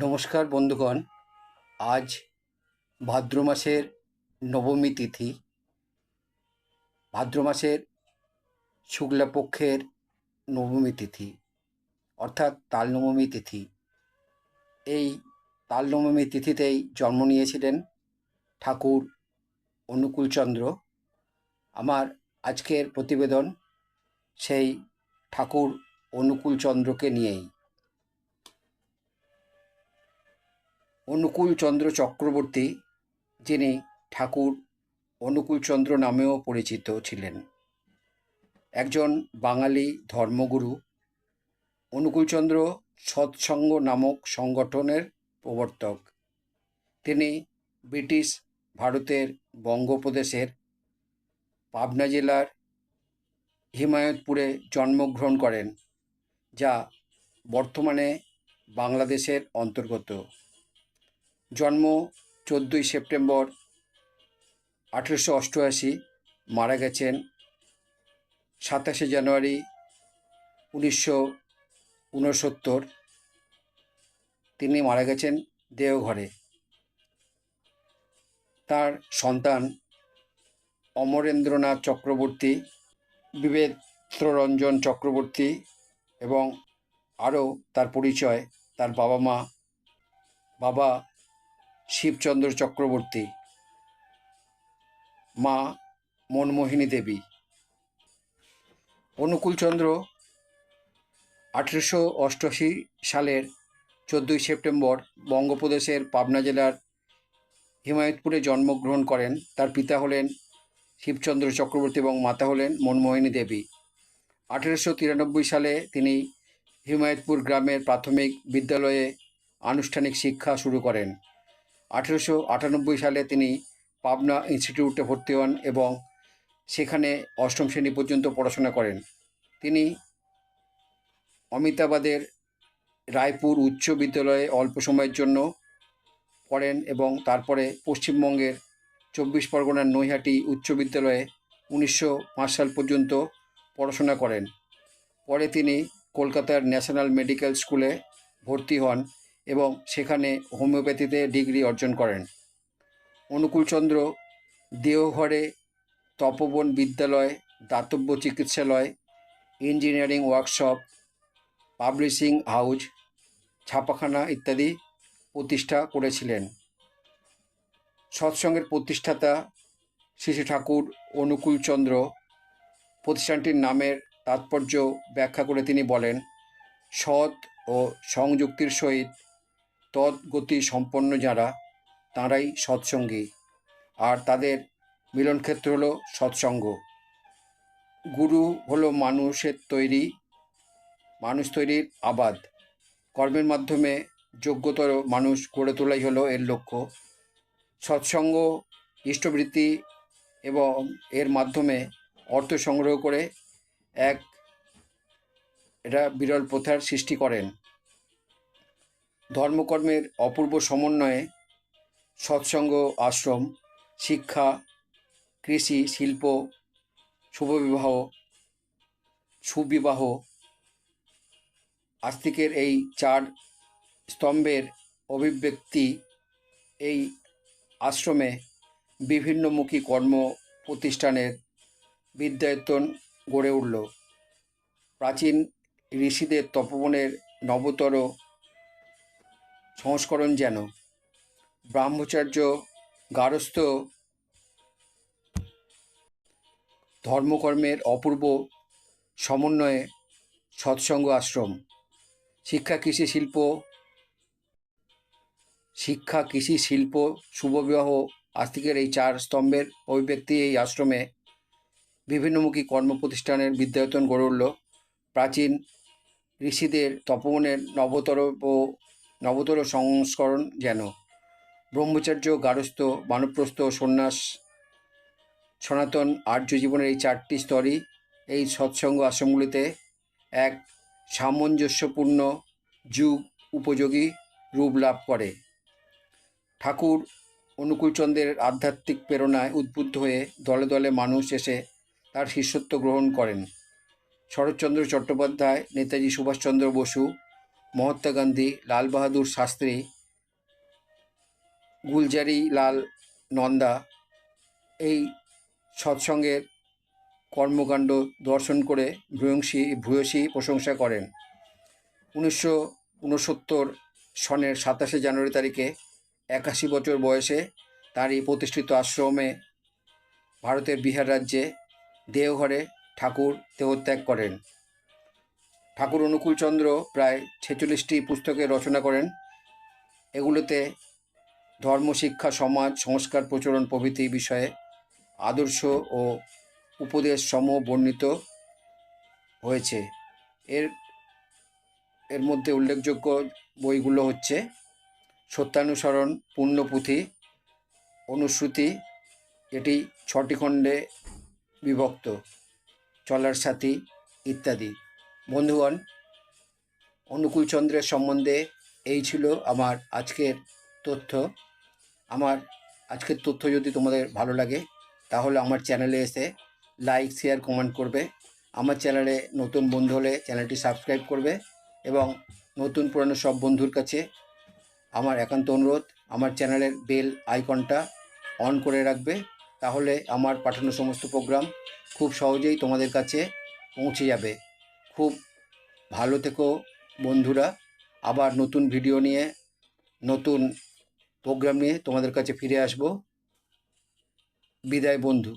নমস্কার বন্ধুগণ। আজ ভাদ্র মাসের নবমী তিথি। ভাদ্র মাসের শুক্লাপক্ষের নবমী তিথি, অর্থাৎ তালনবমী তিথি। এই তালনবমী তিথিতেই জন্ম নিয়েছিলেন ঠাকুর অনুকূলচন্দ্র। আমার আজকের প্রতিবেদন সেই ঠাকুর অনুকূলচন্দ্রকে নিয়েই। অনুকূলচন্দ্র চক্রবর্তী, যিনি ঠাকুর অনুকূলচন্দ্র নামেও পরিচিত ছিলেন। একজন বাঙালি ধর্মগুরু অনুকূলচন্দ্র সৎসঙ্গ নামক সংগঠনের প্রবর্তক। তিনি ব্রিটিশ ভারতের বঙ্গপ্রদেশের পাবনা জেলার হিমায়তপুরে জন্মগ্রহণ করেন, যা বর্তমানে বাংলাদেশের অন্তর্গত। জন্ম চোদ্দোই সেপ্টেম্বর আঠেরোশো অষ্টআশি, মারা গেছেন সাতাশে জানুয়ারি উনিশশো ঊনসত্তর। তিনি মারা গেছেন দেওঘরে। তার সন্তান অমরেন্দ্রনাথ চক্রবর্তী বিবেত্ররঞ্জন চক্রবর্তী এবং আরও তার পরিচয়, তার বাবা মা বাবা শিবচন্দ্র চক্রবর্তী, মা মনমোহিনী দেবী। অনুকূলচন্দ্র আঠেরোশো অষ্টআশি সালের চোদ্দোই সেপ্টেম্বর বঙ্গপ্রদেশের পাবনা জেলার হিমায়তপুরে জন্মগ্রহণ করেন। তার পিতা হলেন শিবচন্দ্র চক্রবর্তী এবং মাতা হলেন মনমোহিনী দেবী। আঠেরোশো তিরানব্বই সালে তিনি হিমায়তপুর গ্রামের প্রাথমিক বিদ্যালয়ে আনুষ্ঠানিক শিক্ষা শুরু করেন। আঠেরোশো আটানব্বই সালে তিনি পাবনা ইনস্টিটিউটে ভর্তি হন এবং সেখানে অষ্টম শ্রেণি পর্যন্ত পড়াশোনা করেন। তিনি অমিতাবাদের রায়পুর উচ্চ বিদ্যালয়ে অল্প সময়ের জন্য পড়েন এবং তারপরে পশ্চিমবঙ্গের চব্বিশ পরগনার নৈহাটি উচ্চ বিদ্যালয়ে উনিশশো পাঁচ সাল পর্যন্ত পড়াশোনা করেন। পরে তিনি কলকাতার ন্যাশনাল মেডিকেল স্কুলে ভর্তি হন এবং সেখানে হোমিওপ্যাথিতে ডিগ্রি অর্জন করেন। অনুকূলচন্দ্র দেওঘরে তপবন বিদ্যালয়, দাতব্য চিকিৎসালয়, ইঞ্জিনিয়ারিং ওয়ার্কশপ, পাবলিশিং হাউজ, ছাপাখানা ইত্যাদি প্রতিষ্ঠা করেছিলেন। সৎসঙ্গের প্রতিষ্ঠাতা শ্রী ঠাকুর অনুকূলচন্দ্র প্রতিষ্ঠানটির নামের তাৎপর্য ব্যাখ্যা করে তিনি বলেন, সৎ ও সংযুক্তির সহিত তদ্গতি সম্পন্ন যারা, তাঁরাই সৎসঙ্গী। আর তাদের মিলনক্ষেত্র হলো সৎসঙ্গ। গুরু হলো মানুষের তৈরি, মানুষ তৈরির আবাদ। কর্মের মাধ্যমে যোগ্যতর মানুষ গড়ে তোলাই হলো এর লক্ষ্য। সৎসঙ্গ, ইষ্টবৃত্তি এবং এর মাধ্যমে অর্থ সংগ্রহ করে এক এটা বিরল প্রথার সৃষ্টি করেন। ধর্মকর্মের অপূর্ব সমন্বয়ে সৎসঙ্গ আশ্রম, শিক্ষা, কৃষি, শিল্প, শুভবিবাহ, সুবিবাহ আস্তিকের এই চার স্তম্ভের অভিব্যক্তি এই আশ্রমে বিভিন্নমুখী কর্ম প্রতিষ্ঠানের বিদ্যায়তন গড়ে উঠল। প্রাচীন ঋষিদের তপবনের নবতর সংস্করণ যেন ব্রহ্মচার্য গারস্থ ধর্মকর্মের অপূর্ব সমন্বয়ে সৎসঙ্গ আশ্রম। শিক্ষা কৃষি শিল্প, শিক্ষা কৃষি শিল্প, শুভবিবাহ আস্তিকের এই চার স্তম্ভের অভিব্যক্তি এই আশ্রমে বিভিন্নমুখী কর্ম প্রতিষ্ঠানের বিদ্যায়তন গড়ে উঠল। প্রাচীন ঋষিদের তপবনের নবতর ও নবতর সংস্করণ যেন। ব্রহ্মচার্য গারস্থ বানপ্রস্থ, সন্ন্যাস, সনাতন আর্য জীবনের এই চারটি স্তরই এই সৎসঙ্গ আশ্রমগুলিতে এক সামঞ্জস্যপূর্ণ যুগ উপযোগী রূপ লাভ করে। ঠাকুর অনুকূলচন্দ্রের আধ্যাত্মিক প্রেরণায় উদ্বুদ্ধ হয়ে দলে দলে মানুষ এসে তার শিষ্যত্ব গ্রহণ করেন। শরৎচন্দ্র চট্টোপাধ্যায়, নেতাজি সুভাষচন্দ্র বসু মহাত্মা গান্ধী, লাল বাহাদুর শাস্ত্রী, গুলজারি লাল নন্দা এই সৎসঙ্গের কর্মকাণ্ড দর্শন করে ভূয়সী ভূয়সী প্রশংসা করেন। উনিশশো উনসত্তর সনের সাতাশে জানুয়ারি তারিখে একাশি বছর বয়সে তার এই প্রতিষ্ঠিত আশ্রমে ভারতের বিহার রাজ্যে দেওঘরে ঠাকুর দেহত্যাগ করেন। ঠাকুর অনুকূলচন্দ্র প্রায় ছেচল্লিশটি পুস্তকের রচনা করেন। এগুলোতে ধর্ম, শিক্ষা, সমাজ, সংস্কার, প্রচলন, প্রভৃতি বিষয়ে আদর্শ ও উপদেশ সমূহ বর্ণিত হয়েছে। এর এর মধ্যে উল্লেখযোগ্য বইগুলো হচ্ছে সত্যানুসরণ পূর্ণপুঁথি অনুশ্রুতি, এটি ছটি খণ্ডে বিভক্ত, চলার সাথী ইত্যাদি। বন্ধুগণ অনুকূলচন্দ্রের সম্বন্ধে এই ছিল আমার আজকের তথ্য। আমার আজকের তথ্য যদি তোমাদের ভালো লাগে, তাহলে আমার চ্যানেলে এসে লাইক, শেয়ার, কমেন্ট করবে। আমার চ্যানেলে নতুন বন্ধু হলে চ্যানেলটি সাবস্ক্রাইব করবে এবং নতুন পুরানো সব বন্ধুর কাছে আমার একান্ত অনুরোধ, আমার চ্যানেলের বেল আইকনটা অন করে রাখবে। তাহলে আমার পাঠানো সমস্ত প্রোগ্রাম খুব সহজেই তোমাদের কাছে পৌঁছে যাবে। খুব ভালো থেকো বন্ধুরা। আবার নতুন ভিডিও নিয়ে, নতুন প্রোগ্রাম নিয়ে তোমাদের কাছে ফিরে আসব। বিদায় বন্ধু।